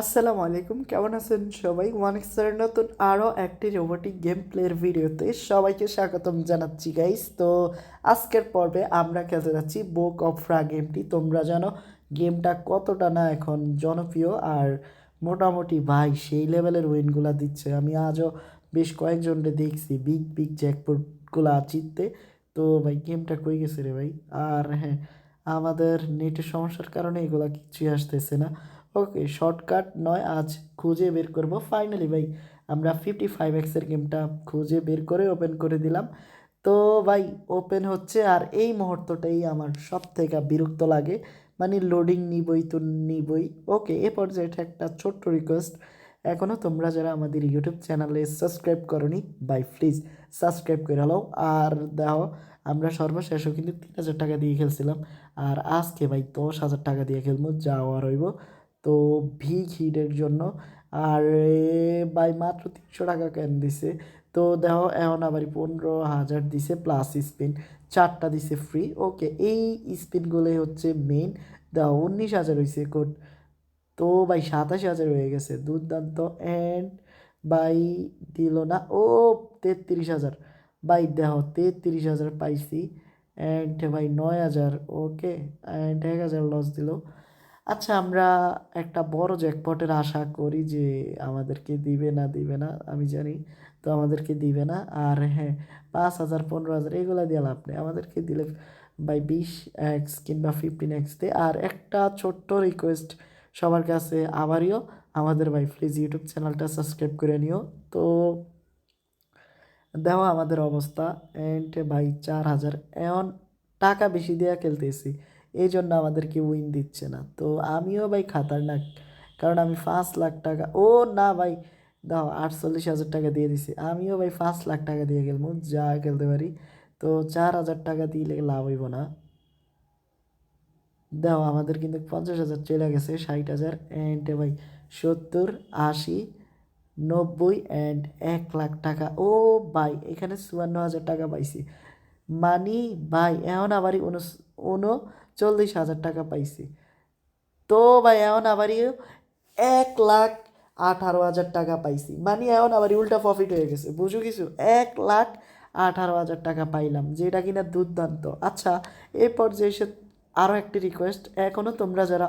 আসসালামু আলাইকুম, কেমন আছেন সবাই? ওয়ান এক্সের নতুন আরও একটি রোবোটিক গেম প্লের ভিডিওতে সবাইকে স্বাগতম জানাচ্ছি গাইস তো আজকের পর্বে আমরা খেলতে যাচ্ছি বুক অফ ফ্রা গেমটি তোমরা জানো গেমটা কতটা না এখন জনপ্রিয় আর মোটামুটি ভাই সেই লেভেলের উইনগুলো দিচ্ছে। আমি আজও বেশ কয়েকজনকে দেখছি বিগ বিগ জ্যাকপটগুলো জিততে। তো ভাই গেমটা কই গেছে রে ভাই? আর হ্যাঁ আমাদের নেটের সমস্যার কারণে এগুলা কিছুই আসতেছে না। ওকে, শর্টকাট নয়, আজ খুঁজে বের করব ফাইনালি ভাই। আমরা ফিফটি ফাইভ এক্সের গেমটা খুঁজে বের করে ওপেন করে দিলাম। তো ভাই ওপেন হচ্ছে আর এই মুহূর্তটাই আমার সব থেকে বিরক্ত লাগে। মানে লোডিং নিবই, তো নিবই। ওকে, এ পর্যায়ে এটা একটা ছোট্ট রিকোয়েস্ট এখনও তোমরা যারা আমাদের ইউটিউব চ্যানেলে সাবস্ক্রাইব করনি বাই প্লিজ সাবস্ক্রাইব করে হলো আর দেখো, আমরা সর্বশেষও কিন্তু তিন হাজার টাকা দিয়ে খেলছিলাম। আর আজকে ভাই দশ হাজার টাকা দিয়ে খেলব যাওয়া রইব। তো ভিগ হিটের জন্য। আর বাই মাত্র তিনশো টাকা কেন দিছে? তো দেখো, এখন আবার পনেরো হাজার দিছে প্লাস স্পিন চারটা দিছে ফ্রি ওকে এই স্পিনগুলোই হচ্ছে মেইন দেখো, উনিশ হাজার হয়েছে কোড তো ভাই সাতাশি হাজার হয়ে গেছে। দুর্দান্ত। অ্যান্ড বাই দিল না। ও, তেত্রিশ হাজার। বাই দেখো, তেত্রিশ হাজার পাইছি। অ্যান্ড ভাই নয় হাজার। ওকে অ্যান্ড এক হাজার লস দিল। আচ্ছা আমরা একটা বড় জ্যাকপটের আশা করি যে আমাদেরকে দিবে না দিবে না, আমি জানি। তো আমাদেরকে দিবে না। আর হ্যাঁ পাঁচ হাজার, পনেরো হাজার, এগুলো দিয়ে লাভ নেই। আমাদেরকে দিলে বাই বিশ এক্স কিংবা ফিফটিন এক্স দিয়ে আর একটা ছোট্ট রিকোয়েস্ট সবার কাছে আবারও আমাদের ভাই প্লিজ ইউটিউব চ্যানেলটা সাবস্ক্রাইব করে নিও। তো দেখো আমাদের অবস্থা। অ্যান্ড ভাই, চার হাজার এমন টাকা বেশি দেওয়া খেলতেছি। এই জন্য আমাদেরকে উইন দিচ্ছে না। তো আমিও ভাই খাতারনাক, কারণ আমি পাঁচ লাখ টাকা, ও না ভাই, দাও আটচল্লিশ হাজার টাকা দিয়ে দিছি। আমিও ভাই পাঁচ লাখ টাকা দিয়ে খেলব যা খেলতে পারি। তো চার হাজার টাকা দিলে লাভ হইব না। দাও আমাদের কিন্তু পঞ্চাশ হাজার চলে গেছে, ষাট হাজার অ্যান্ড ভাই সত্তর, আশি, নব্বই অ্যান্ড এক লাখ টাকা। ও ভাই, এখানে চুয়ান্ন হাজার টাকা পাইছি। মানি ভাই, এখন আবারই উনচল্লিশ হাজার টাকা পাইছি। তো ভাই, এখন আবারই এক লাখ আঠারো হাজার টাকা পাইছি। মানে এখন আবার উল্টা প্রফিট হয়ে গেছে, বুঝো কিছু? এক লাখ আঠারো হাজার টাকা পাইলাম, যেটা কিনা দুর্দান্ত। আচ্ছা এই পর্যায়ে এসে আরও একটি রিকোয়েস্ট এখনও তোমরা যারা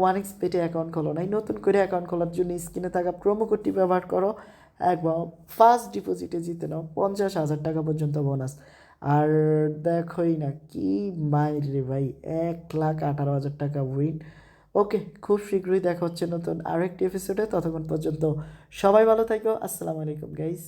ওয়ান এক্স পেটে অ্যাকাউন্ট খোলো নাই, নতুন করে অ্যাকাউন্ট খোলার জন্য স্ক্রিনে থাকা প্রোমো কোডটি ব্যবহার করো। একবার ফার্স্ট ডিপোজিটে জিতে নাও, পঞ্চাশ হাজার টাকা পর্যন্ত বোনাস আর দেখোই না কি মাইর রে ভাই, এক লাখ আঠারো হাজার টাকা উইন ওকে, খুব শীঘ্রই দেখা হচ্ছে নতুন আরেকটি এপিসোডে ততক্ষণ পর্যন্ত সবাই ভালো থাকো। আসসালামু আলাইকুম গাইস